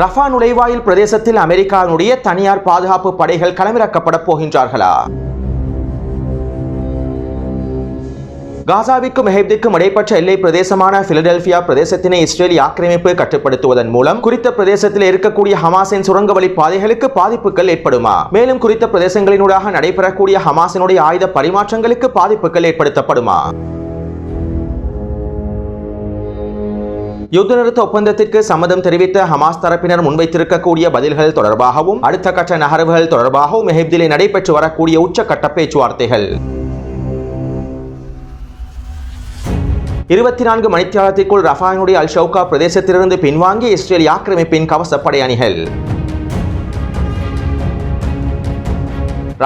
Rafah நுழைவாயில் பிரதேசத்தில் அமெரிக்காவினுடைய தனியார் பாதுகாப்பு படைகள் களமிறக்கப்பட போகின்றார்களா? காசாவிற்கும் எகிப்திற்கும் இடைப்பட்ட எல்லை பிரதேசமான பிலடெல்பியா பிரதேசத்தினை இஸ்ரேல் ஆக்கிரமிப்பு கட்டுப்படுத்துவதன் மூலம் குறித்த பிரதேசத்தில் இருக்கக்கூடிய ஹமாஸின் சுரங்க வழி பாதைகளுக்கு பாதிப்புகள் ஏற்படுமா? மேலும் குறித்த பிரதேசங்களினூடாக நடைபெறக்கூடிய ஹமாஸினுடைய ஆயுத பரிமாற்றங்களுக்கு பாதிப்புகள் ஏற்படுத்தப்படுமா? யுத்த நிறுத்த ஒப்பந்தத்திற்கு சம்மதம் தெரிவித்த ஹமாஸ் தரப்பினர் முன்வைத்திருக்கக்கூடிய பதில்கள் தொடர்பாகவும் அடுத்த கட்ட நகர்வுகள் தொடர்பாகவும் எகிப்திலே நடைபெற்று வரக்கூடிய உச்சக்கட்ட பேச்சுவார்த்தைகள். இருபத்தி நான்கு மணித்தியாலத்திற்குள் ரஃபாயினுடைய அல் ஷவுகா பிரதேசத்திலிருந்து பின்வாங்கிய இஸ்ரேல் ஆக்கிரமிப்பின் கவசப்படை அணிகள்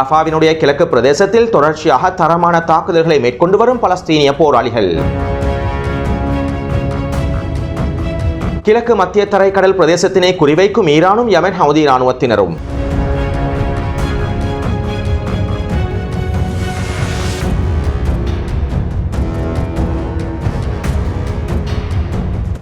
ரஃபாவினுடைய கிழக்கு பிரதேசத்தில் தொடர்ச்சியாக தரமான தாக்குதல்களை மேற்கொண்டு வரும் பலஸ்தீனிய போராளிகள். கிழக்கு மத்திய தரைக்கடல் பிரதேசத்தினை குறிவைக்கும் ஈரானும் யமன் ஹவுதி இராணுவத்தினரும்.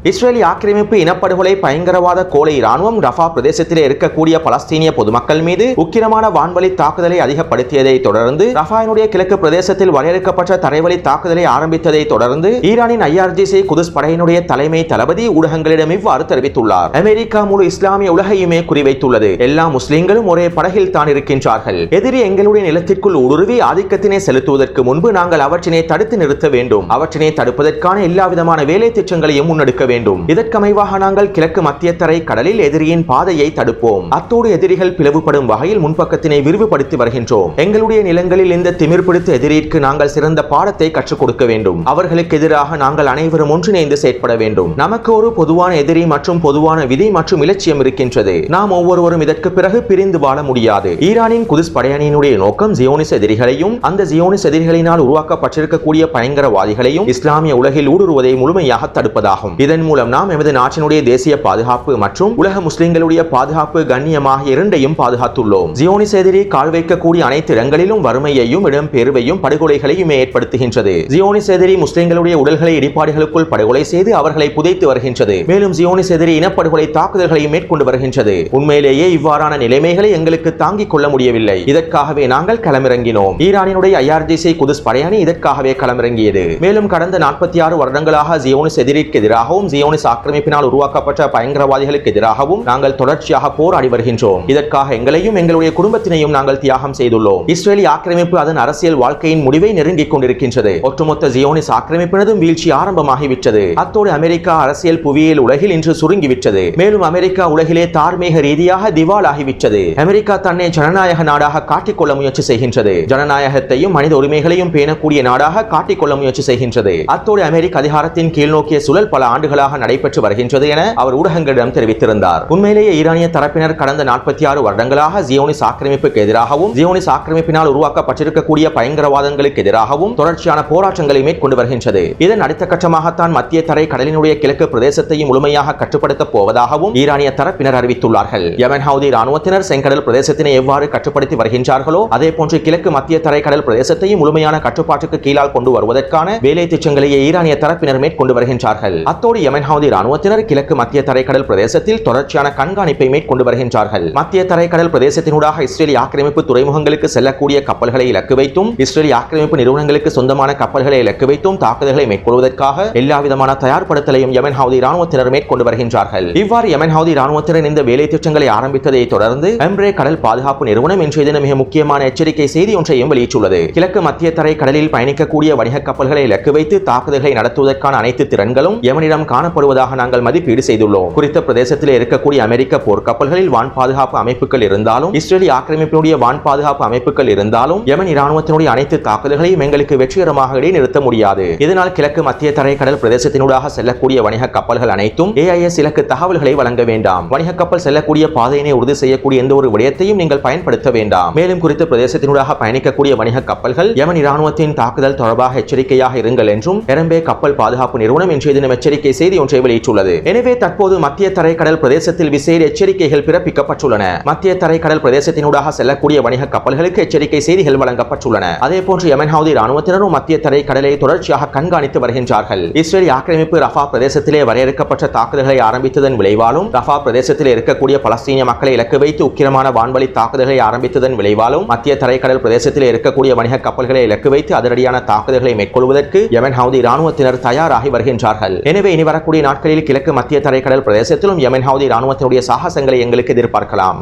இஸ்ரேலி ஆக்கிரமிப்பு இனப்படுகொலை பயங்கரவாத கோலை இராணுவம் ரஃபா பிரதேசத்திலே இருக்கக்கூடிய பலஸ்தீனிய பொதுமக்கள் மீது உக்கிரமான வான்வழி தாக்குதலை அதிகப்படுத்தியதை தொடர்ந்து ரஃபாயினுடைய கிழக்கு பிரதேசத்தில் வரையறுக்கப்பட்ட தரைவழி தாக்குதலை ஆரம்பித்ததை தொடர்ந்து ஈரானின் ஐஆர்ஜிசி குதுஸ் படையினுடைய தலைமை தளபதி ஊடகங்களிடம் இவ்வாறு தெரிவித்துள்ளார். அமெரிக்கா முழு இஸ்லாமிய உலகையுமே குறிவைத்துள்ளது. எல்லா முஸ்லிம்களும் ஒரே படகில் தான் இருக்கின்றார்கள். எதிரி எங்களுடைய நிலத்திற்குள் ஊடுருவி ஆதிக்கத்தினை செலுத்துவதற்கு முன்பு நாங்கள் அவற்றினை தடுத்து நிறுத்த வேண்டும். அவற்றினை தடுப்பதற்கான எல்லா விதமான வேலை திட்டங்களையும் முன்னெடுக்க வேண்டும் இதற்கமைவாக நாங்கள் கிழக்கு மத்திய தரை கடலில் எதிரியின் பாதையை தடுப்போம். அத்தோடு எதிரிகள் பிளவுபடும் வகையில் முன்பக்கத்தினை விரிவுபடுத்தி வருகின்றோம். எங்களுடைய நிலங்களில் இந்த திமிர் பிடித்த எதிரிற்கு நாங்கள் சிறந்த பாடத்தை கற்றுக் கொடுக்க வேண்டும். அவர்களுக்கு எதிராக நாங்கள் அனைவரும் ஒன்றிணைந்து செயற்பட வேண்டும். நமக்கு ஒரு பொதுவான எதிரி மற்றும் பொதுவான விதி மற்றும் இலட்சியம் இருக்கின்றது. நாம் ஒவ்வொருவரும் இதற்கு பிறகு பிரிந்து வாழ முடியாது. ஈரானின் குதிஸ் படையணியினுடைய நோக்கம் ஜியோனிஸ் எதிரிகளையும் அந்த ஜியோனிஸ் எதிரிகளினால் உருவாக்கப்பட்டிருக்கக்கூடிய பயங்கரவாதிகளையும் இஸ்லாமிய உலகில் ஊடுருவதை முழுமையாக தடுப்பதாகும். இதன் இதன் மூலம் நாம் எமது நாட்டினுடைய தேசிய பாதுகாப்பு மற்றும் உலக முஸ்லிம்களுடைய பாதுகாப்பு கண்ணியமாக இரண்டையும் பாதுகாத்துள்ளோம். ஜியோனிஸ் எதிரி கால் வைக்கக்கூடிய அனைத்து இடங்களிலும் வறுமையையும் இடம்பெயர்வையும் படுகொலைகளையும் ஏற்படுத்துகின்றது. ஜியோனிஸ் எதிரி முஸ்லிம்களுடைய உடல்களை இடிபாடுகளுக்குள் படுகொலை செய்து அவர்களை புதைத்து வருகின்றது. மேலும் ஜியோனிஸ் எதிரி இனப்படுகொலை தாக்குதல்களை மேற்கொண்டு வருகின்றது. உண்மையிலேயே இவ்வாறான நிலைமைகளை எங்களுக்கு தாங்கிக் கொள்ள முடியவில்லை. இதற்காகவே நாங்கள் களமிறங்கினோம். ஈரானினுடைய ஐஆர்ஜிசி குதுஸ் படையணி இதற்காகவே களமிறங்கியது. மேலும் கடந்த நாற்பத்தி ஆறு வருடங்களாக ஜியோனிஸ் எதிரிற்கு எதிராகவும் ஜியோனிஸ் ஆக்கிரமிப்பினால் உருவாக்கப்பட்ட பயங்கரவாதிகளுக்கு எதிராகவும் நாங்கள் தொடர்ச்சியாக போராடி வருகின்றோம். இதற்காக எங்களையும் எங்களுடைய குடும்பத்தினையும் நாங்கள் தியாகம் செய்துள்ளோம். இஸ்ரேலி ஆக்கிரமிப்பு அதன் அரசியல் வாழ்க்கையின் முடிவை நெருங்கிக் கொண்டிருக்கின்றது. ஒட்டுமொத்த ஜியோனிஸ் ஆக்கிரமிப்பினதும் வீழ்ச்சி ஆரம்பமாகிவிட்டது. அத்தோடு அமெரிக்கா அரசியல் புவியியல் உலகில் இன்று சுருங்கிவிட்டது. மேலும் அமெரிக்கா உலகிலே தார்மீக ரீதியாக திவாலாகிவிட்டது. அமெரிக்கா தன்னை ஜனநாயக நாடாக காட்டிக்கொள்ள முயற்சி செய்கின்றது. ஜனநாயகத்தையும் மனித உரிமைகளையும் பேணக்கூடிய நாடாக காட்டிக்கொள்ள முயற்சி செய்கின்றது. அத்தோடு அமெரிக்க அதிகாரத்தின் கீழ் நோக்கிய சுழல் பல ஆண்டுகளாக நடைபெற்று வருகின்றது என அவர் ஊடகங்களிடம் தெரிவித்திருந்தார். உண்மையிலேயே ஈரானிய தரப்பினர் கடந்த நாற்பத்தி ஆறு வருடங்களாக ஜியோனிஸ் ஆக்கிரமிப்புக்கு எதிராகவும் ஜியோனிஸ் ஆக்கிரமிப்பினால் உருவாக்கப்பட்டிருக்கக்கூடிய பயங்கரவாதங்களுக்கு எதிராகவும் தொடர்ச்சியான போராட்டங்களை மேற்கொண்டு வருகின்றது. இதன் அடுத்த கட்டமாகத்தான் மத்திய தரை கடலினுடைய கிழக்கு பிரதேசத்தையும் முழுமையாக கட்டுப்படுத்தப் போவதாகவும் ஈரானிய தரப்பினர் அறிவித்துள்ளார்கள். யமன் ஹவுதி ராணுவத்தினர் செங்கடல் பிரதேசத்தினை எவ்வாறு கட்டுப்படுத்தி வருகின்றார்களோ அதே போன்று கிழக்கு மத்திய தரைக்கடல் பிரதேசத்தையும் முழுமையான கட்டுப்பாட்டுக்கு கீழால் கொண்டு வருவதற்கான வேலை திட்டங்களையே ஈரானிய தரப்பினர் மேற்கொண்டு வருகின்றார்கள். அத்தோடு யமன் ஹவுதி ராணுவத்தினர் கிழக்கு மத்திய தரைக்கடல் பிரதேசத்தில் தொடர்ச்சியான கண்காணிப்பை மேற்கொண்டு வருகின்றார்கள். மத்திய தரைக்கடல் பிரதேசத்தினூடாக இஸ்ரேலி ஆக்கிரமிப்பு துறைமுகங்களுக்கு செல்லக்கூடிய கப்பல்களை இலக்கு வைத்தும் இஸ்ரேலி ஆக்கிரமிப்பு நிறுவனங்களுக்கு சொந்தமான கப்பல்களை இலக்கு வைத்தும் தாக்குதல்களை மேற்கொள்வதற்காக எல்லா விதமான தயார்படுத்தலையும் யமன் ஹவுதி ராணுவத்தினர் மேற்கொண்டு வருகின்றார்கள். இவ்வாறு யமன் ஹவுதி ராணுவத்தினர் இந்த வேலை திட்டங்களை ஆரம்பித்ததை தொடர்ந்து எம்ரே கடல் பாதுகாப்பு நிறுவனம் இன்றைய தினம் மிக முக்கியமான எச்சரிக்கை செய்தி ஒன்றையும் வெளியிட்டுள்ளது. கிழக்கு மத்திய தரை கடலில் பயணிக்கக்கூடிய வணிக கப்பல்களை இலக்கு வைத்து தாக்குதல்களை நடத்துவதற்கான அனைத்து திறன்களும் யமனிடம் காணப்படுவதாக நாங்கள் மதிப்பீடு செய்துள்ளோம். குறித்த பிரதேசத்தில் இருக்கக்கூடிய அமெரிக்க போர்க்கப்பல்களில் வான் பாதுகாப்பு அமைப்புகள் இருந்தாலும் இஸ்ரேலி ஆக்கிரமிப்பினுடைய வான் பாதுகாப்பு அமைப்புகள் இருந்தாலும் யமன் இராணுவத்தினுடைய அனைத்து தாக்குதல்களையும் எங்களுக்கு வெற்றிகரமாக இடைநிறுத்த முடியாது. இதனால் கிழக்கு மத்திய தரை கடல் பிரதேசத்தினூடாக செல்லக்கூடிய வணிக கப்பல்கள் அனைத்தும் ஏஐஎஸ் இலக்கு தகவல்களை வழங்க வேண்டாம். வணிக கப்பல் செல்லக்கூடிய பாதையினை உறுதி செய்யக்கூடிய எந்த ஒரு விடயத்தையும் நீங்கள் பயன்படுத்த வேண்டாம். மேலும் குறித்த பிரதேசத்தினூடாக பயணிக்கக்கூடிய வணிக கப்பல்கள் யமன் இராணுவத்தின் தாக்குதல் தொடர்பாக எச்சரிக்கையாக இருங்கள் என்றும் எரம்பே கப்பல் பாதுகாப்பு நிறுவனம் இன்றைய தினம் எச்சரிக்கை செய்தி ஒன்றை வெளியிட்டுள்ளது. எனவே தற்போது மத்திய தரைக்கடல் பிரதேசத்தில் விசேட எச்சரிக்கைகள் பிறப்பிக்கப்பட்டுள்ளன. மத்திய தரைக்கடல் பிரதேசத்தினூடாக செல்லக்கூடிய வணிக கப்பல்களுக்கு எச்சரிக்கை செய்திகள் வழங்கப்பட்டுள்ளன. அதே போன்று ஹவுதி ராணுவத்தினரும் மத்திய தரைக்கடலை தொடர்ச்சியாக கண்காணித்து வருகின்றார்கள். இஸ்ரேல் ஆக்கிரமிப்பு ரஃபா பிரதேசத்திலே வரையறுக்கப்பட்ட தாக்குதல்களை ஆரம்பித்ததன் விளைவாலும் ரஃபா பிரதேசத்தில் இருக்கக்கூடிய பலஸ்தீனிய மக்களை இலக்கு வைத்து உக்கிரமான வான்வழி தாக்குதல்களை ஆரம்பித்ததன் விளைவாலும் மத்திய தரைக்கடல் பிரதேசத்தில் இருக்கக்கூடிய வணிக கப்பல்களை இலக்கு வைத்து அதிரடியான தாக்குதல்களை மேற்கொள்வதற்கு யமன் ஹவுதி ராணுவத்தினர் தயாராகி வருகின்றார்கள். எனவே இனிவர வரக்கூடிய நாட்களில் கிழக்கு மத்திய தரைக்கடல் பிரதேசத்திலும் யமன் ஹவுதி ராணுவத்தினுடைய சாகசங்களை எங்களுக்கு எதிர்பார்க்கலாம்.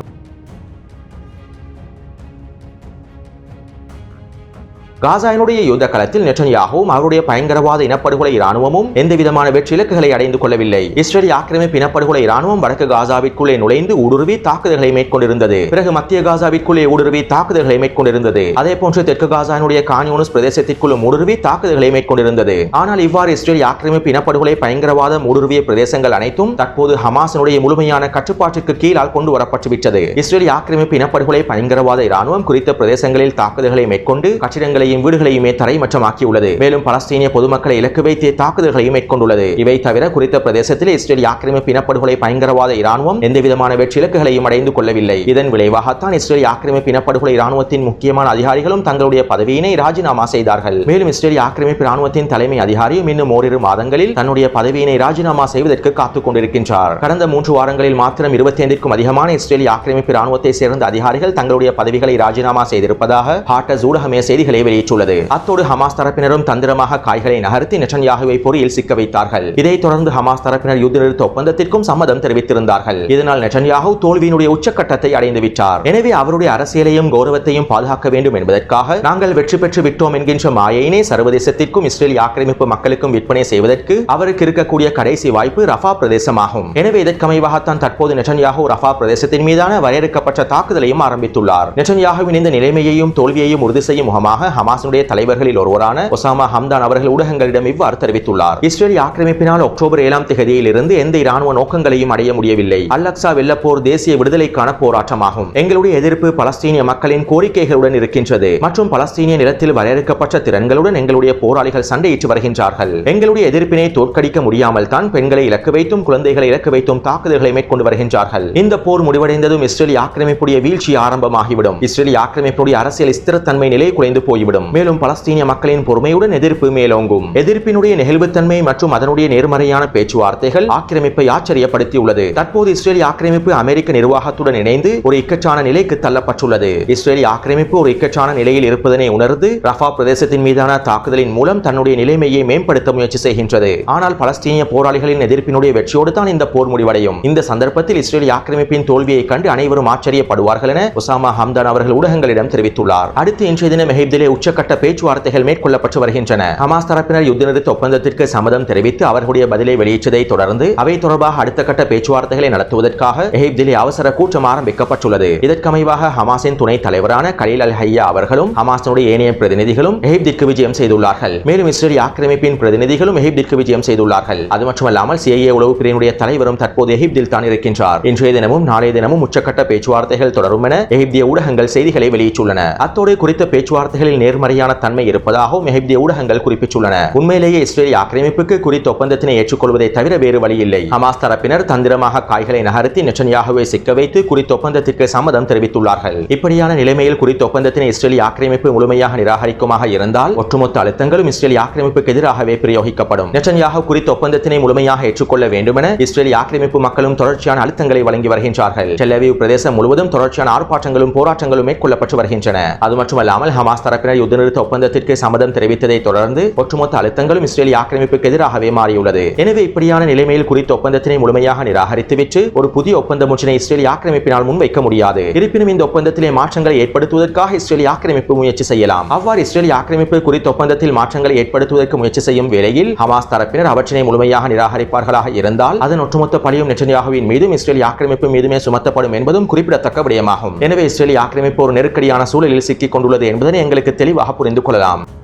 காசாயினுடைய யுத்த களத்தில் நெட்டன்யாகவும் அவருடைய பயங்கரவாத இனப்படுகொலை இராணுவமும் எந்தவிதமான வெற்றி இலக்குகளை அடைந்து கொள்ளவில்லை. இஸ்ரேல் ஆக்கிரமிப்பு இனப்படுகொலை இராணுவம் வடக்கு காசாவிற்குள்ளே நுழைந்து ஊடுருவி தாக்குதல்களை மேற்கொண்டிருந்தது. பிறகு மத்திய காசாவிற்குள்ளே ஊடுருவி தாக்குதல்களை மேற்கொண்டிருந்தது. அதே போன்று தெற்கு காசாயினுடைய கானியோனஸ் பிரதேசத்திற்குள்ளும் ஊடுருவி தாக்குதல்களை மேற்கொண்டிருந்தது. ஆனால் இவ்வாறு இஸ்ரேல் ஆக்கிரமிப்பு இனப்படுகொலை பயங்கரவாதம் ஊடுருவிய பிரதேசங்கள் அனைத்தும் தற்போது ஹமாஸினுடைய முழுமையான கட்டுப்பாட்டுக்கு கீழால் கொண்டு வரப்பட்டுவிட்டது. இஸ்ரேல் ஆக்கிரமிப்பு இனப்படுகொலை பயங்கரவாத இராணுவம் குறித்த பிரதேசங்களில் தாக்குதல்களை மேற்கொண்டு கட்டிடங்களை வீடுகளையும் வீடுகளையுமே தரைமட்டமாக்கியுள்ளது. மேலும் பலஸ்தீனிய பொதுமக்களை இலக்கு வைத்து தாக்குதல்களையும் மேற்கொண்டுள்ளது. இவை தவிர குறித்த பிரதேசத்தில் இஸ்ரேல் ஆக்கிரமிப்பு இனப்படுகொலை பயங்கரவாத இராணுவம் எந்தவிதமான வெற்றி இலக்குகளையும் அடைந்து கொள்ளவில்லை. இதன் விளைவாகத்தான் இஸ்ரேல் ஆக்கிரமிப்பு இனப்படுகொலை இராணுவத்தின் முக்கியமான அதிகாரிகளும் தங்களுடைய பதவியினை ராஜினாமா செய்தார்கள். மேலும் இஸ்ரேல் ஆக்கிரமிப்பு இராணுவத்தின் தலைமை அதிகாரியும் இன்னும் ஓரிரு மாதங்களில் தன்னுடைய பதவியினை ராஜினாமா செய்வதற்கு காத்துக் கொண்டிருக்கின்றார். கடந்த மூன்று வாரங்களில் மாத்திரம் இருபத்தி ஐந்திற்கும் அதிகமான இஸ்ரேல் ஆக்கிரமிப்பு இராணுவத்தை சேர்ந்த அதிகாரிகள் தங்களுடைய பதவிகளை ராஜினாமா செய்திருப்பதாக ஹாட்டஸ் ஊடகமே செய்திகளை வெளியேற்றுள்ளது அத்தோடு ஹமாஸ் தரப்பினரும் தந்திரமாக காய்களை நகர்த்தி நெட்டன்யாகுவை பொறியில் சிக்க வைத்தார்கள். இதைத் தொடர்ந்து ஹமாஸ் தரப்பினர் யுத்த நிறுத்த ஒப்பந்தத்திற்கும் சம்மதம் தெரிவித்திருந்தார்கள். இதனால் நெட்டன்யாகு தோல்வியினுடைய உச்சக்கட்டத்தை அடைந்து விட்டார். எனவே அவருடைய அரசியலையும் கௌரவத்தையும் பாதுகாக்க வேண்டும் என்பதற்காக நாங்கள் வெற்றி பெற்று விட்டோம் என்கின்ற மாயினை சர்வதேசத்திற்கும் இஸ்ரேல் ஆக்கிரமிப்பு மக்களுக்கும் விற்பனை செய்வதற்கு அவருக்கு இருக்கக்கூடிய கடைசி வாய்ப்பு ரஃபா பிரதேசமாகும். எனவே இதற்கமைவாகத்தான் தற்போது நெட்டன்யாகு ரஃபா பிரதேசத்தின் மீதான வரையறுக்கப்பட்ட தாக்குதலையும் ஆரம்பித்துள்ளார். நெட்டன்யாகுவின் இந்த நிலைமையையும் தோல்வியையும் உறுதி செய்யும் முகமாக ஹமாஸினுடைய தலைவர்களில் ஒருவரான ஒசாமா ஹம்தான் அவர்கள் ஊடகங்களிடம் இவ்வாறு தெரிவித்துள்ளார். இஸ்ரேலி ஆக்கிரமிப்பினால் அக்டோபர் ஏழாம் தேதியில் இருந்து எந்த இராணுவ நோக்கங்களையும் அடைய முடியவில்லை. அல்லக்சா வெள்ளப்போர் தேசிய விடுதலைக்கான போராட்டமாகும். எங்களுடைய எதிர்ப்பு பலஸ்தீனிய மக்களின் கோரிக்கைகளுடன் இருக்கின்றது. மற்றும் பலஸ்தீனிய நிலத்தில் வரையறுக்கப்பட்ட திறன்களுடன் எங்களுடைய போராளிகள் சண்டையிட்டு வருகின்றார்கள். எங்களுடைய எதிர்ப்பினை தோற்கடிக்க முடியாமல் தான் பெண்களை இலக்கு வைத்தும் குழந்தைகளை இலக்கு வைத்தும் தாக்குதல்களை மேற்கொண்டு வருகின்றார்கள். இந்த போர் முடிவடைந்ததும் இஸ்ரேலி ஆக்கிரமிப்புடைய வீழ்ச்சி ஆரம்பமாகிவிடும். இஸ்ரேலி ஆக்கிரமிப்புடைய அரசியல் ஸ்திரத்தன்மை நிலை குலைந்து போய்விடும். வேண்டும் மேலும் பலஸ்தீனிய மக்களின் பொறுமையுடன் எதிர்ப்பு மேலோங்கும். எதிர்ப்பினுடைய நெகிழ்வுத்தன்மை மற்றும் அதனுடைய நேர்மறையான பேச்சுவார்த்தைகள் ஆக்கிரமிப்பை ஆச்சரியப்படுத்தியுள்ளது. தற்போது இஸ்ரேலி ஆக்கிரமிப்பு அமெரிக்க நிர்வாகத்துடன் இணைந்து ஒரு இக்கச்சான நிலைக்கு தள்ளப்பட்டுள்ளது. இஸ்ரேலி ஆக்கிரமிப்பு ஒரு இக்கச்சான நிலையில் இருப்பதனை உணர்ந்து ரஃபா பிரதேசத்தின் மீதான தாக்குதலின் மூலம் தன்னுடைய நிலைமையை மேம்படுத்த முயற்சி செய்கின்றது. ஆனால் பலஸ்தீனிய போராளிகளின் எதிர்ப்பினுடைய வெற்றியோடு தான் இந்த போர் முடிவடையும். இந்த சந்தர்ப்பத்தில் இஸ்ரேலி ஆக்கிரமிப்பின் தோல்வியை கண்டு அனைவரும் ஆச்சரியப்படுவார்கள் என ஒசாமா ஹம்தான் அவர்கள் ஊடகங்களிடம் தெரிவித்துள்ளார். அடுத்து இன்றைய தினம் எகிப்திலே உச்சக்கட்ட பேச்சுவார்த்தைகள் மேற்கொள்ளப்பட்டு வருகின்றன. ஹமாஸ் தரப்பினர் யுத்த நிறுத்த ஒப்பந்தத்திற்கு சம்மதம் தெரிவித்து அவர்களுடைய பதிலை வெளியிட்டதை தொடர்ந்து அவை தொடர்பாக அடுத்த கட்ட பேச்சுவார்த்தைகளை நடத்துவதற்காக எகிப்திலே அவசர கூட்டம் ஆரம்பிக்கப்பட்டுள்ளது. இதற்கமைவாக ஹமாஸின் துணை தலைவரான கலீல் அல் ஹையா அவர்களும் ஹமாஸினுடைய ஏனைய பிரதிநிதிகளும் எகிப்திற்கு விஜயம் செய்துள்ளார்கள். மேலும் இஸ்ரேல் ஆக்கிரமிப்பின் பிரதிநிதிகளும் எகிப்திற்கு விஜயம் செய்துள்ளார்கள். அது மட்டுமல்லாமல் சிஐஏ உளவு பிரிவினுடைய தலைவரும் தற்போது எகிப்தில் தான் இருக்கின்றார். இன்றைய தினமும் நாளைய தினமும் உச்சக்கட்ட பேச்சுவார்த்தைகள் தொடரும் என எகிப்திய ஊடகங்கள் செய்திகளை வெளியிட்டுள்ளன. அத்தோடு குறித்த பேச்சுவார்த்தைகளில் நேர்மறையான தன்மை இருப்பதாகவும் எகிப்திய ஊடகங்கள் குறிப்பிட்டுள்ளன. உண்மையிலேயே இஸ்ரேல் ஆக்கிரமிப்புக்கு குறித்த ஒப்பந்தத்தினை ஏற்றுக்கொள்வதை தவிர வேறு வழி இல்லை ஹமாஸ் தரப்பினர் தந்திரமாக காய்களை நகர்த்தி நெச்சனியாகவே சிக்க வைத்து குறித்த ஒப்பந்தத்திற்கு சம்மதம் தெரிவித்துள்ளார்கள். இப்படியான நிலைமையில் குறித்த ஒப்பந்தத்தினை இஸ்ரேலி ஆக்கிரமிப்பு முழுமையாக நிராகரிக்குமாக இருந்தால் ஒட்டுமொத்த அழுத்தங்களும் இஸ்ரேலி ஆக்கிரமிப்புக்கு எதிராகவே பிரயோகிக்கப்படும். நெட்டன்யாகு குறித்த ஒப்பந்தத்தினை முழுமையாக ஏற்றுக்கொள்ள வேண்டும் என இஸ்ரேலி ஆக்கிரமிப்பு மக்களும் தொடர்ச்சியான அழுத்தங்களை வழங்கி வருகின்றார்கள். செல்லவியூ பிரதேசம் முழுவதும் தொடர்ச்சியான ஆர்ப்பாட்டங்களும் போராட்டங்களும் மேற்கொள்ளப்பட்டு வருகின்றன. அது மட்டுமல்லாமல் ஹமாஸ் தரப்பினர் யுத்தநிறுத்த ஒப்பந்தத்திற்கு சம்மதம் தெரிவித்ததை தொடர்ந்து ஒட்டுமொத்த அழுத்தங்களும் இஸ்ரேலி ஆக்கிரமிப்புக்கு எதிராகவே மாறியுள்ளது. எனவே இப்படியான நிலைமையில் குறித்த ஒப்பந்தத்தினை முழுமையாக நிராகரித்துவிட்டு ஒரு புதிய ஒப்பந்தம் ஒன்றினை இஸ்ரேலி ஆக்கிரமிப்பினால் முன்வைக்க முடியாது. இருப்பினும் இந்த ஒப்பந்தத்திலே மாற்றங்களை ஏற்படுத்துவதற்காக இஸ்ரேல் ஆக்கிரமிப்பு முயற்சி செய்யலாம். அவ்வாறு இஸ்ரேல் ஆக்கிரமிப்பு குறித்த ஒப்பந்தத்தில் மாற்றங்களை ஏற்படுத்துவதற்கு முயற்சி செய்யும் வேளையில் ஹமாஸ் தரப்பினர் அவற்றினை முழுமையாக நிராகரிப்பார்களாக இருந்தால் அதன் ஒட்டுமொத்த பழியும் நெட்டன்யாகுவின் மீதும் இஸ்ரேல் ஆக்கிரமிப்பு மீதுமே சுமத்தப்படும் என்பதும் குறிப்பிடத்தக்க விடயமாகும். எனவே இஸ்ரேலி ஆக்கிரமிப்பு ஒரு நெருக்கடியான சூழலில் சிக்கிக் கொண்டுள்ளது என்பதனை எங்களுக்கு தெளிவாக புரிந்து கொள்ளலாம்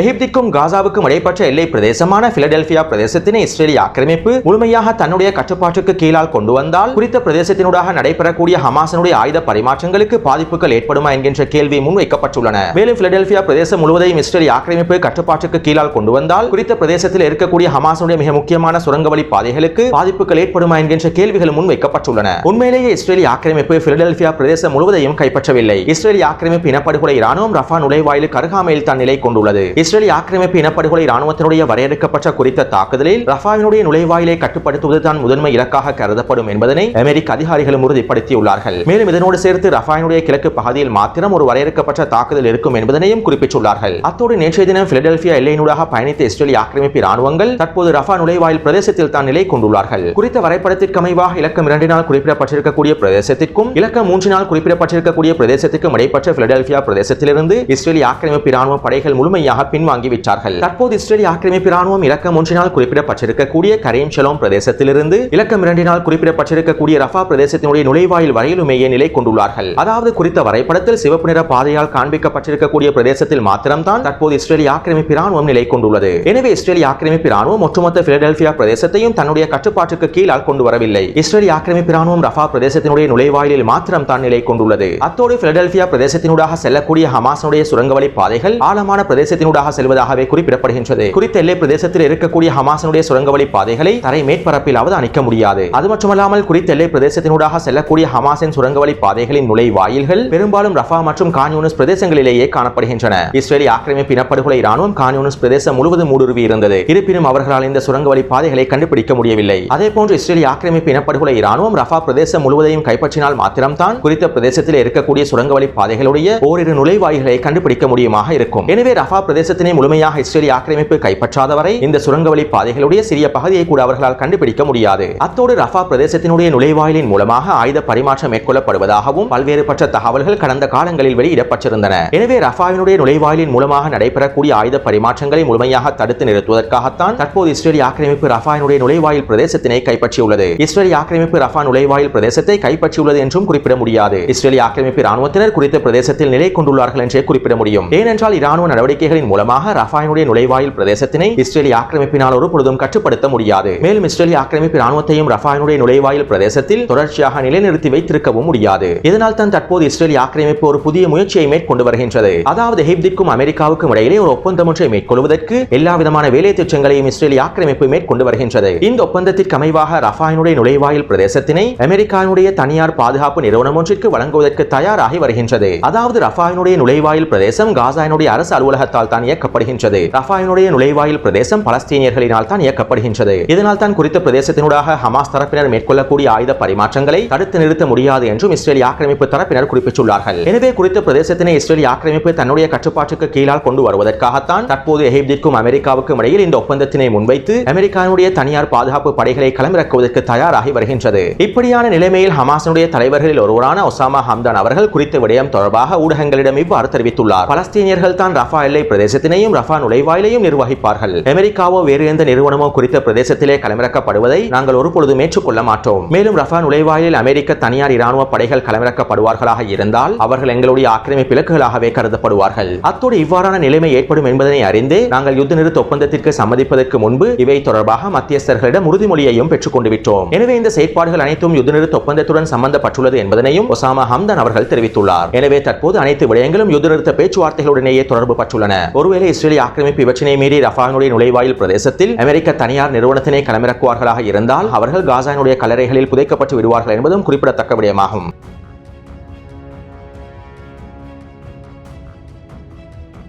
எகிப்திற்கும் காசாவுக்கும் இடைப்பட்ட எல்லை பிரதேசமான பிலடெல்பியா பிரதேசத்தினை இஸ்ரேலிய ஆக்கிரமிப்பு முழுமையாக தன்னுடைய கட்டுப்பாட்டுக்கு கீழால் கொண்டு வந்தால் குறித்த பிரதேசத்தினூடாக நடைபெறக்கூடிய ஹமாசனுடைய ஆயுத பரிமாற்றங்களுக்கு பாதிப்புகள் ஏற்படுமா என்கின்ற கேள்வி முன்வைக்கப்பட்டுள்ளன மேலும் பிலடெல்பியா பிரதேசம் முழுவதையும் இஸ்ரேலிய ஆக்கிரமிப்பு கட்டுப்பாட்டுக்கு கீழால் கொண்டு வந்தால் குறித்த பிரதேசத்தில் இருக்கக்கூடிய ஹமாசனுடைய மிக முக்கியமான சுரங்கவழி பாதைகளுக்கு பாதிப்புகள் ஏற்படுமா என்கின்ற கேள்விகள் முன்வைக்கப்பட்டுள்ளன உண்மையிலேயே இஸ்ரேலிய ஆக்கிரமிப்பு பிலடெல்பியா பிரதேசம் முழுவதையும் கைப்பற்றவில்லை. இஸ்ரேலிய ஆக்கிரமிப்பு இனப்படுகொலை இராணுவம் ரஃபா நுழைவாயிலுக்கு அருகாமையில் தான் நிலை கொண்டுள்ளது. இஸ்ரேலி ஆக்கிரமிப்பு இனப்படுகொலை ராணுவத்தினுடைய வரையறுக்கப்பட்ட குறித்த தாக்குதலில் ரஃபாவினுடைய நுழைவாயிலை கட்டுப்படுத்துவது தான் முதன்மை இலக்காக கருதப்படும் என்பதனை அமெரிக்க அதிகாரிகளும் உறுதிப்படுத்தியுள்ளார்கள். மேலும் இதனோடு சேர்த்து ரஃபாயினுடைய கிழக்கு பகுதியில் மாத்திரம் ஒரு வரையறுக்கப்பட்ட தாக்குதல் இருக்கும் என்பதனையும் குறிப்பிட்டுள்ளார்கள். அத்தோடு நேற்றைய தினம் பிலடெல்பியா எல்லையினூடாக பயணித்த இஸ்ரேலி ஆக்கிரமிப்பு ராணுவங்கள் தற்போது ரஃபா நுழைவாயில் பிரதேசத்தில் தான் நிலை கொண்டுள்ளார்கள். குறித்த வரைபடத்திற்கு அமைவாக இலக்கம் இரண்டினால் குறிப்பிடப்பட்டிருக்கக்கூடிய பிரதேசத்திற்கும் இலக்கம் மூன்றினால் குறிப்பிடப்பட்டிருக்கக்கூடிய பிரதேசத்திற்கும் இடைப்பட்ட பிலடெல்பியா பிரதேசத்திலிருந்து இஸ்ரேலி ஆக்கிரமிப்பு ராணுவ படைகள் முழுமையாக பின்வாங்கி விட்டார்கள் தற்போது இஸ்ரேலிய ஆக்கிரமிப்பு ராணுவம் இலக்கம் ஒன்றினால் குறிப்பிடப்பட்டிருக்கக்கூடிய கரேம் ஷலோம் பிரதேசத்திலிருந்து இலக்கம் இரண்டினால் குறிப்பிடப்பட்டிருக்கக்கூடிய ரஃபா பிரதேசத்தினுடைய நுழைவாயில் வரையிலுமேயே நிலை கொண்டுள்ளார்கள். அதாவது குறித்த வரைபடத்தில் சிவப்பு நிற பாதையால் காண்பிக்கப்பட்டிருக்கக்கூடிய பிரதேசத்தில் மாத்திரம்தான் தற்போது இஸ்ரேலிய ஆக்கிரமிப்பு ராணுவம் நிலை கொண்டுள்ளது. எனவே இஸ்ரேலிய ஆக்கிரமிப்பு ராணுவம் ஒட்டுமொத்த பிலடெல்பியா பிரதேசத்தையும் தன்னுடைய கட்டுப்பாட்டுக்கு கீழால் கொண்டு வரவில்லை. இஸ்ரேலிய ஆக்கிரமிப்பு ராணுவம் ரஃபா பிரதேசத்தினுடைய நுழைவாயிலில் மாத்திரம் தான் நிலை கொண்டுள்ளது. அத்தோடு பிலடெல்பியா பிரதேசத்தினூடாக செல்லக்கூடிய ஹமாசனுடைய சுரங்கவழி பாதைகள் ஆழமான பிரதேசத்தினூடாக செல்வதாகவே குறிப்பிடப்படுகின்றது. குறித்த எல்லை பிரதேசத்தில் இருக்கக்கூடிய ஹமாசனுடைய சுரங்கவழி பாதைகளை தரை மேற்பரப்பிலாவது அணிக்க முடியாது. அது மட்டுமல்லாமல் குறித்த எல்லை பிரதேசத்தினூடாக செல்லக்கூடிய ஹமாஸின் சுரங்கவழி பாதைகளின் நுழைவாயில்கள் பெரும்பாலும் ரஃபா மற்றும் கான்யூனிஸ் பிரதேசங்களிலேயே காணப்படுகின்றன. இஸ்ரேலி ஆக்கிரமிப்பு இனப்படுகொலை ராணுவம் கான்யூனிஸ் பிரதேசம் முழுவதும் ஊடுருவி இருந்தது இருப்பினும் அவர்களால் இந்த சுரங்கவழி பாதைகளை கண்டுபிடிக்க முடியவில்லை. அதே போன்று இஸ்ரேலி ஆக்கிரமிப்பு இனப்படுகொலை ராணுவம் ரஃபா பிரதேசம் முழுவதையும் கைப்பற்றினால் மாத்திரம்தான் குறித்த பிரதேசத்தில் இருக்கக்கூடிய சுரங்கவழி பாதைகளுடைய ஓரிரு நுழைவாயில்களை கண்டுபிடிக்க முடியுமாக இருக்கும். எனவே ரஃபா பிரதேசத்தினை முழுமையாக இஸ்ரேலிய ஆக்கிரமிப்பு கைப்பற்றாதவரை இந்த சுரங்கவழி பாதைகளுடைய சிறிய பகுதியை கூட அவர்களால் கண்டுபிடிக்க முடியாது. அத்தோடு ரஃபா பிரதேசத்தினுடைய நுழைவாயிலின் மூலமாக ஆயுத பரிமாற்றம் மேற்கொள்ளப்படுவதாகவும் பல்வேறுபட்ட தகவல்கள் கடந்த காலங்களில் வெளியிடப்பட்டிருந்தன. எனவே ரஃபாவினுடைய நுழைவாயிலின் மூலமாக நடைபெறக்கூடிய ஆயுத பரிமாற்றங்களை முழுமையாக தடுத்து நிறுத்துவதற்காகத்தான் தற்போது இஸ்ரேலிய ஆக்கிரமிப்பு ரஃபாவினுடைய நுழைவாயில் பிரதேசத்தினை கைப்பற்றியுள்ளது. இஸ்ரேலிய ஆக்கிரமிப்பு ரஃபா நுழைவாயில் பிரதேசத்தை கைப்பற்றியுள்ளது என்றும் குறிப்பிட முடியாது. இஸ்ரேலிய ஆக்கிரமிப்பு ராணுவத்தினர் குறித்த பிரதேசத்தில் நிலை கொண்டுள்ளார்கள் என்றே குறிப்பிட முடியும். ஏனென்றால் இராணுவ நடவடிக்கைகளின் மூலம் மூலமாக ரஃபாயினுடைய நுழைவாயில் பிரதேசத்தினை இஸ்ரேலிய ஆக்கிரமிப்பினால் ஒரு பொழுதும் கட்டுப்படுத்த முடியாது. மேலும் இஸ்ரேலிய ஆக்கிரமிப்பு ராணுவத்தையும் ரஃபாயினுடைய நுழைவாயில் பிரதேசத்தில் தொடர்ச்சியாக நிலைநிறுத்தி வைத்திருக்கவும் முடியாது. இதனால் தான் தற்போது இஸ்ரேலிய ஆக்கிரமிப்பு ஒரு புதிய முயற்சியை மேற்கொண்டு வருகின்றது. அதாவது ஹிப்திக்கும் அமெரிக்காவுக்கும் இடையிலே ஒரு ஒப்பந்தம் ஒன்றை மேற்கொள்வதற்கு எல்லா விதமான வேலை திட்டங்களையும் இஸ்ரேலிய ஆக்கிரமிப்பு மேற்கொண்டு வருகின்றது. இந்த ஒப்பந்தத்திற்கு அமைவாக ரஃபாயினுடைய நுழைவாயில் பிரதேசத்தினை அமெரிக்காவினுடைய தனியார் பாதுகாப்பு நிறுவனம் ஒன்றிற்கு வழங்குவதற்கு தயாராகி வருகின்றது. அதாவது ரஃபாயினுடைய நுழைவாயில் பிரதேசம் காசாயினுடைய அரசு அலுவலகத்தால் தான் இயக்கப்படுகின்றது. ரஃபாயினுடைய நுழைவாயில் பிரதேசம் பலஸ்தீனியர்களினால் தான் இயக்கப்படுகின்றது. இதனால் தான் குறித்த பிரதேசத்தினூடாக ஹமாஸ் தரப்பினர் மேற்கொள்ளக்கூடிய ஆயுத பரிமாற்றங்களை தடுத்து நிறுத்த முடியாது என்றும் இஸ்ரேல் ஆக்கிரமிப்பு தரப்பினர் குறிப்பிட்டுள்ளார்கள். எனவே குறித்த பிரதேசத்தினை இஸ்ரேல் ஆக்கிரமிப்பு தன்னுடைய கட்டுப்பாட்டுக்கு கீழால் கொண்டு வருவதற்காகத்தான் தற்போது எகிப்திற்கும் அமெரிக்காவுக்கும் இடையில் இந்த ஒப்பந்தத்தினை முன்வைத்து அமெரிக்காவுடைய தனியார் பாதுகாப்பு படைகளை களமிறக்குவதற்கு தயாராகி வருகின்றது. இப்படியான நிலைமையில் ஹமாஸினுடைய தலைவர்களில் ஒருவரான ஒசாமா ஹம்தான் அவர்கள் குறித்த விடயம் தொடர்பாக ஊடகங்களிடம் இவ்வாறு தெரிவித்துள்ளார். பலஸ்தீனியர்கள் தான் ரஃபா எல்லை பிரதேச பிரதேசத்தினையும் ரஃபா நுழைவாயிலையும் நிர்வகிப்பார்கள். அமெரிக்காவோ வேறு எந்த நிறுவனமோ குறித்த பிரதேசத்திலே களமிறக்கப்படுவதை நாங்கள் ஒருபொழுதும் ஏற்றுக்கொள்ள மாட்டோம். மேலும் ரஃபா நுழைவாயிலில் அமெரிக்க தனியார் இராணுவ படைகள் களமிறக்கப்படுவார்களாக இருந்தால் அவர்கள் எங்களுடைய ஆக்கிரமிப்பு இலக்குகளாகவே கருதப்படுவார்கள். அத்தோடு இவ்வாறான நிலைமை ஏற்படும் என்பதனை அறிந்து நாங்கள் யுத்த நிறுத்த ஒப்பந்தத்திற்கு சம்மதிப்பதற்கு முன்பு இவை தொடர்பாக மத்தியஸ்தர்களிடம் உறுதிமொழியையும் பெற்றுக் கொண்டு விட்டோம். எனவே இந்த செயற்பாடுகள் அனைத்தும் யுத்த நிறுத்த ஒப்பந்தத்துடன் சம்பந்தப்பட்டுள்ளது என்பதனையும் ஒசாமா ஹம்தான் அவர்கள் தெரிவித்துள்ளார். எனவே தற்போது அனைத்து விடயங்களும் யுத்த நிறுத்த பேச்சுவார்த்தைகளுடனேயே தொடர்பு பட்டுள்ளன ஒருவேளை இஸ்ரேலிய ஆக்கிரமிப்பு இவற்றினை மீறி ரஃபானுடைய நுழைவாயில் பிரதேசத்தில் அமெரிக்க தனியார் நிறுவனத்தினை களமிறக்குவார்களாக இருந்தால் அவர்கள் காசானுடைய கல்லறைகளில் புதைக்கப்பட்டு விடுவார்கள் என்பதும் குறிப்பிடத்தக்க விடயமாகும்.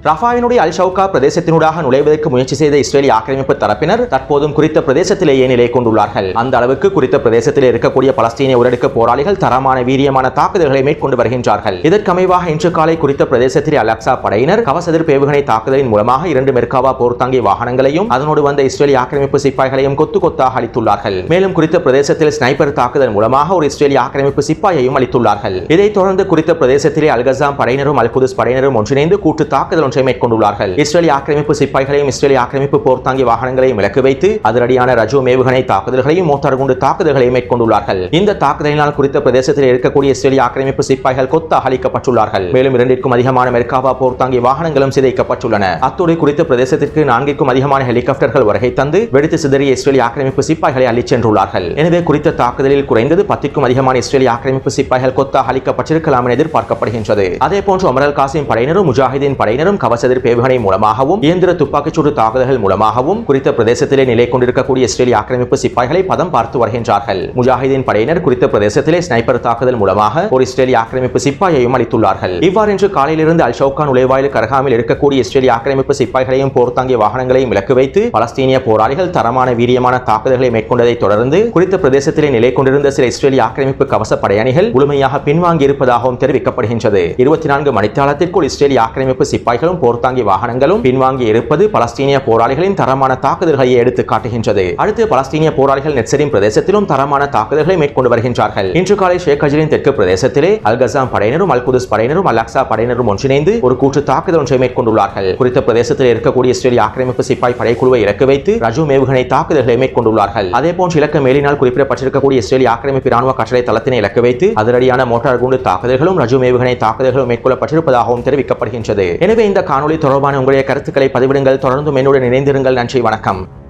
ரஃபாவினுடைய அல் ஷவுகா பிரதேசத்தினூடாக நுழைவதற்கு முயற்சி செய்த இஸ்ரேலிய ஆக்கிரமிப்பு தரப்பினர் தற்போதும் குறித்த பிரதேசத்திலேயே நிலை கொண்டுள்ளார்கள். அந்த அளவுக்கு குறித்த பிரதேசத்தில் இருக்கக்கூடிய பலஸ்தீனிய உடடுக்கு போராளிகள் தரமான வீரியமான தாக்குதல்களை மேற்கொண்டு வருகின்றார்கள். இதற்கமைவாக இன்று காலை குறித்த பிரதேசத்தில் அல் அக்ஸா படையினர் கவசதிர் ஏவுகணை தாக்குதலின் மூலமாக இரண்டு மெர்காவா போர்த்தாங்கி வாகனங்களையும் அதனோடு வந்த இஸ்ரேலிய ஆக்கிரமிப்பு சிப்பாய்களையும் கொத்து கொத்தாக அளித்துள்ளார்கள். மேலும் குறித்த பிரதேசத்தில் ஸ்னைப்பர் தாக்குதல் மூலமாக ஒரு இஸ்ரேலிய ஆக்கிரமிப்பு சிப்பாயையும் அளித்துள்ளார்கள். இதைத் தொடர்ந்து குறித்த பிரதேசத்திலே அல்கசாம் படையினரும் அல் குதுஸ் படையினரும் ஒன்றிணைந்து கூட்டு தாக்குதல் ஒன்றை மேற்கொண்டுள்ளார்கள். இஸ்ரேலிய ஆக்கிரமிப்பு சிப்பாய்களையும் இஸ்ரேலிய ஆக்கிரமிப்பு போர் தாங்கி வாகனங்களையும் இலக்கு வைத்து அதிரடியான ரஜோ மேவுகணை தாக்குதல்களையும் மோட்டார் குண்டு தாக்குதல்களையும் மேற்கொண்டுள்ளார்கள். இந்த தாக்குதலினால் குறித்த பிரதேசத்தில் இருக்கக்கூடிய இஸ்ரேலிய ஆக்கிரமிப்பு சிப்பாய்கள் கொத்த அளிக்கப்பட்டுள்ளார்கள் மேலும் இரண்டிற்கும் அதிகமான மெர்காவா போர்த்தாங்கி வாகனங்களும் சிதைக்கப்பட்டுள்ளன. அத்தோடு குறித்த பிரதேசத்திற்கு நான்கிற்கும் அதிகமான ஹெலிகாப்டர்கள் வருகை தந்து வெடித்து சிதறிய இஸ்ரேலிய ஆக்கிரமிப்பு சிப்பாய்களை அள்ளிச் சென்றுள்ளார்கள். எனவே குறித்த தாக்குதலில் குறைந்தது பத்திற்கும் அதிகமான இஸ்ரேலிய ஆக்கிரமிப்பு சிப்பாய்கள் கொத்தாக அளிக்கப்பட்டிருக்கலாம் என எதிர்பார்க்கப்படுகின்றது. அதே போன்று அமரல் காசிம் படையினரும் முஜாஹிதின் படையினரும் கவச ஏவுகணை மூலமாகவும் இயந்திர துப்பாக்கிச்சூடு தாக்குதல்கள் மூலமாகவும் குறித்த பிரதேசத்திலே நிலை கொண்டிருக்கக்கூடிய இஸ்ரேலிய ஆக்கிரமிப்பு சிப்பாய்களை பதம் பார்த்து வருகின்றார்கள். முஜாஹிதீன் படையினர் குறித்த பிரதேசத்திலே ஸ்னைப்பர் தாக்குதல் மூலமாக ஒரு இஸ்ரேலிய ஆக்கிரமிப்பு சிப்பாயையும் அளித்துள்ளார்கள். இவ்வாறு இன்று காலையிலிருந்து அல் ஷவுகான் நுழைவாயில் கரகாமில் இருக்கக்கூடிய இஸ்ரேலிய ஆக்கிரமிப்பு சிப்பாய்களையும் போர்த்தாங்கிய வாகனங்களையும் இலக்கு வைத்து பலஸ்தீனிய போராளிகள் தரமான வீரியமான தாக்குதல்களை மேற்கொண்டதை தொடர்ந்து குறித்த பிரதேசத்திலே நிலை கொண்டிருந்த சில இஸ்ரேலிய ஆக்கிரமிப்பு கவச படையணிகள் முழுமையாக பின்வாங்கி இருப்பதாகவும் தெரிவிக்கப்படுகின்றது. இருபத்தி நான்கு மணித்தாளத்திற்குள் இஸ்ரேலிய ஆக்கிரமிப்பு சிப்பாய்களும் போர்த்தாங்கி வாகனங்களும் பின்வாங்கி இருப்பது பலஸ்தீனிய போராளிகளின் தரமான தாக்குதல்களை எடுத்து காட்டுகின்றது. அடுத்து பலஸ்தீனிய போராளிகள் நெட்சரின் பிரதேசத்திலும் தரமான தாக்குதல்களை மேற்கொண்டு வருகின்றார்கள். இன்று காலை ஷேக் ஹஜரின் தெற்கு பிரதேசத்திலே அல்கசாம் படையினரும் அல் குதுஸ் படையினரும் அலக்சா படையினரும் ஒன்றிணைந்து ஒரு கூட்டு தாக்குதல் ஒன்றை மேற்கொண்டுள்ளார்கள். குறித்த பிரதேசத்தில் இருக்கக்கூடிய இஸ்ரேலிய ஆக்கிரமிப்பு சிப்பாய் படைக்குழுவை இலக்கு வைத்து ரஜு மேவுகணை தாக்குதல்களை மேற்கொண்டுள்ளார்கள். அதே போன்று இலக்க மேலினால் குறிப்பிடப்பட்டிருக்கக்கூடிய இஸ்ரேலிய ஆக்கிரமிப்பு ராணுவ கட்டளை தளத்தினை இலக்கு வைத்து அதிரடியான மோட்டார் குண்டு தாக்குதல்களும் ரஜு மேவுகணை தாக்குதல்களும் மேற்கொள்ளப்பட்டிருப்பதாகவும் தெரிவிக்கப்படுகின்றது. எனவே இந்த இந்த காணொலி தொடர்பான உங்களுடைய கருத்துக்களை பதிவிடுங்கள். தொடர்ந்து என்னுடன் இணைந்திருங்கள். நன்றி வணக்கம்.